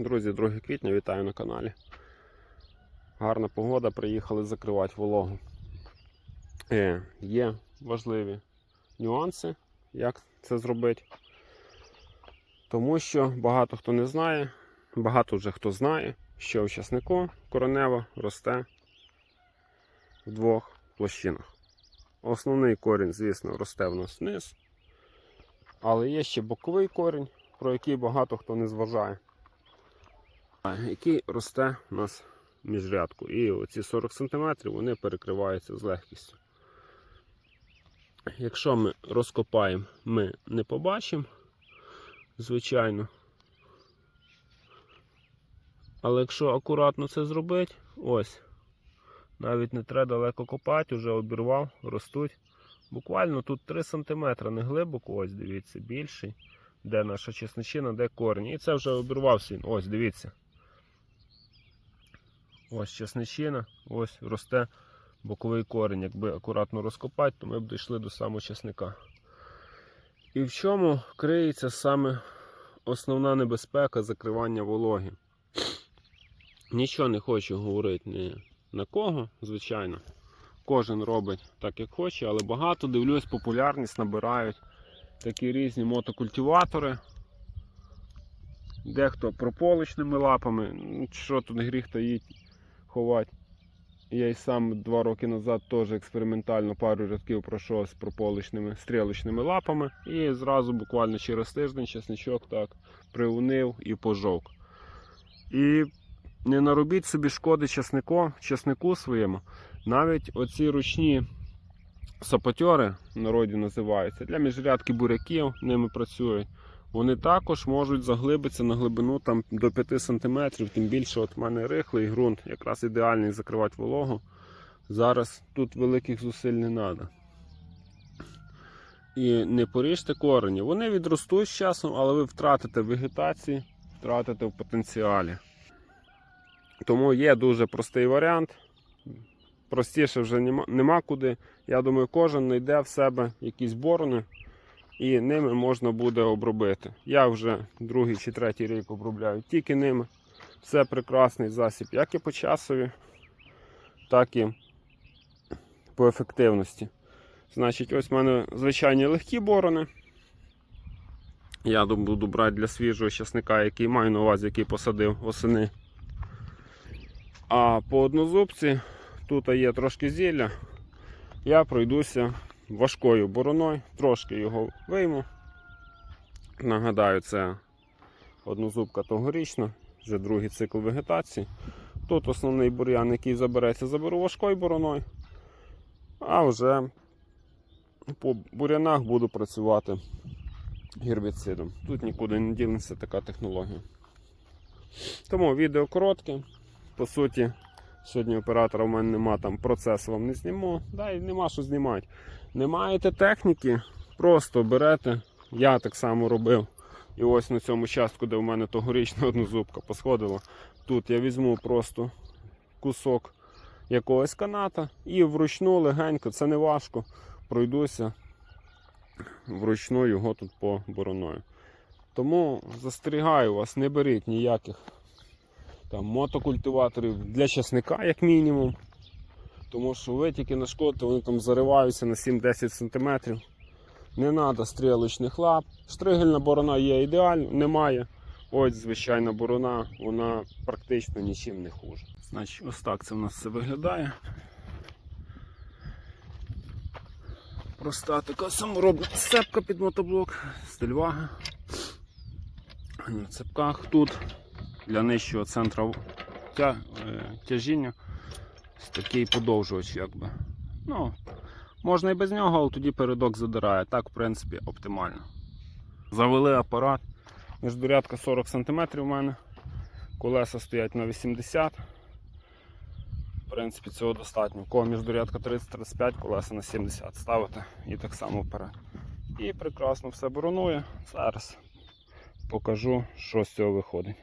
Друзі, 2 квітня, вітаю на каналі. Гарна погода, приїхали закривати вологу. Е, є важливі нюанси, як це зробити. Тому що багато хто не знає, багато вже хто знає, що в часнику коронева росте в двох площинах. Основний корінь, звісно, росте в нас вниз, але є ще боковий корінь, про який багато хто не зважає який росте у нас між рядку. І оці 40 см вони перекриваються з легкістю. Якщо ми розкопаємо, ми не побачимо, звичайно. Але якщо акуратно це зробити, ось, навіть не треба далеко копати, вже обірвав, ростуть. Буквально тут 3 см не глибоко, ось дивіться, більший. Де наша чесничина, де корінь. І це вже обірвався він. Ось, дивіться. Ось чесничина, ось росте боковий корінь. Якби акуратно розкопати, то ми б дійшли до самого чесника. І в чому криється саме основна небезпека закривання вологи? Нічого не хочу говорити ні на кого, звичайно. Кожен робить так, як хоче, але багато дивлюсь, популярність набирають такі різні мотокультиватори. Дехто прополочними лапами, що тут гріх таїть ховати. Я і сам два роки назад теж експериментально пару рядків пройшов з прополичними стрілочними лапами і зразу буквально через тиждень чесничок так приунив і пожовк. І не наробіть собі шкоди чеснику, чеснику своєму. Навіть оці ручні сапотьори, в народі називаються, для міжрядки буряків ними працюють. Вони також можуть заглибитися на глибину там, до 5 см, тим більше от в мене рихлий ґрунт, якраз ідеальний закривати вологу. Зараз тут великих зусиль не треба. І не поріжте корені. Вони відростуть з часом, але ви втратите в вегетації, втратите в потенціалі. Тому є дуже простий варіант. Простіше вже нема, нема куди. Я думаю, кожен знайде в себе якісь борони і ними можна буде обробити. Я вже другий чи третій рік обробляю тільки ними. Це прекрасний засіб, як і по часові, так і по ефективності. Значить, ось в мене звичайні легкі борони. Я буду брати для свіжого часника, який маю на увазі, який посадив осени. А по однозубці тут є трошки зілля. Я пройдуся важкою бороною, трошки його вийму. Нагадаю, це однозубка тогорічна, вже другий цикл вегетації. Тут основний бур'ян, який забереться, заберу важкою бороною, а вже по бур'янах буду працювати гербіцидом. Тут нікуди не ділиться така технологія. Тому відео коротке. По суті, сьогодні оператора в мене нема там процес вам не зніму. Да, і нема що знімати. Не маєте техніки, просто берете. Я так само робив. І ось на цьому частку, де в мене тогорічна однозубка посходила, тут я візьму просто кусок якогось каната і вручну легенько, це не важко, пройдуся вручну його тут по бороною. Тому застерігаю вас, не беріть ніяких там, мотокультиваторів для часника, як мінімум. Тому що ви тільки нашкодите, вони там зариваються на 7-10 см. Не треба стрілочних лап. Штригельна борона є ідеально, немає. Ось звичайна борона, вона практично нічим не хуже. Значить, ось так це в нас все виглядає. Проста така саморобна цепка під мотоблок, стильвага. На цепках тут для нижчого центру тя, е, тяжіння такий подовжувач, якби. Ну, можна і без нього, але тоді передок задирає. Так, в принципі, оптимально. Завели апарат. Міждурядка 40 см у мене. Колеса стоять на 80 В принципі, цього достатньо. У кого міждурядка 30-35, колеса на 70 ставити і так само вперед. І прекрасно все боронує. Зараз покажу, що з цього виходить.